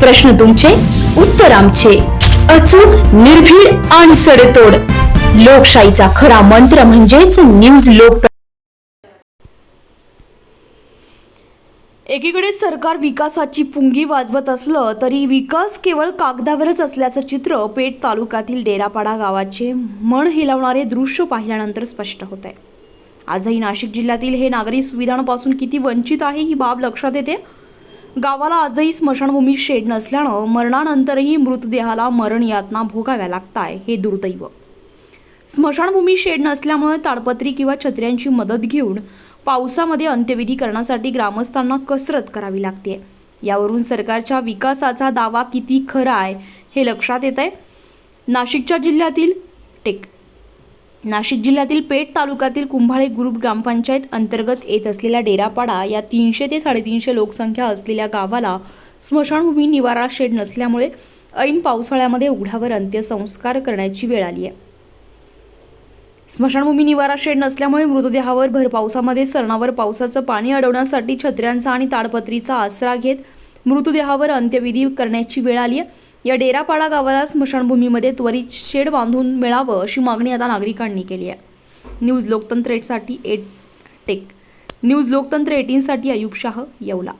प्रश्न तुमचे उत्तर आमचे. अचूक निर्भीड आणि सडेतोड. लोकशाहीचा खरा मंत्र म्हणजेच न्यूज लोक एकीकडे सरकार विकासाची पुंगी वाजवत असलं तरी विकास केवळ कागदावरच असल्याचं चित्र पेठ तालुक्यातील डेरापाडा गावाचे मन हिलवणारे दृश्य पाहिल्यानंतर स्पष्ट होत आहे आजही नाशिक जिल्ह्यातील हे नागरी सुविधांपासून किती वंचित आहे ही बाब लक्षात येते? गावाला आजही स्मशानभूमी शेड नसल्यानं मरणानंतरही मृतदेहाला मरण यातना भोगाव्या लागताय हे दुर्दैव. स्मशानभूमी शेड नसल्यामुळे ताडपत्री किंवा छत्र्यांची मदत घेऊन पावसामध्ये अंत्यविधी करण्यासाठी ग्रामस्थांना कसरत करावी लागते. यावरून सरकारच्या विकासाचा दावा किती खरा आहे हे लक्षात येत आहे नाशिकच्या जिल्ह्यातील टेक नाशिक जिल्ह्यातील पेठ तालुक्यातील कुंभाळे ग्रुप ग्रामपंचायत अंतर्गत येत असलेल्या डेरापाडा या तीनशे ते साडेतीनशे लोकसंख्या असलेल्या गावाला स्मशानभूमी निवारा शेड नसल्यामुळे ऐन पावसाळ्यामध्ये उघड्यावर अंत्यसंस्कार करण्याची वेळ आली आहे. स्मशानभूमी निवारा शेड नसल्यामुळे मृतदेहावर भर पावसामध्ये सरणावर पावसाचं पाणी अडवण्यासाठी छत्र्यांचा आणि ताडपत्रीचा आसरा घेत मृतदेहावर अंत्यविधी करण्याची वेळ आली आहे या डेरापाडा गावाला स्मशानभूमीमध्ये त्वरित शेड बांधून मिळावं अशी मागणी आता नागरिकांनी केली आहे न्यूज लोकतंत्र एटसाठी एट टेक. न्यूज लोकतंत्र एटीनसाठी अयुब शाह येवला.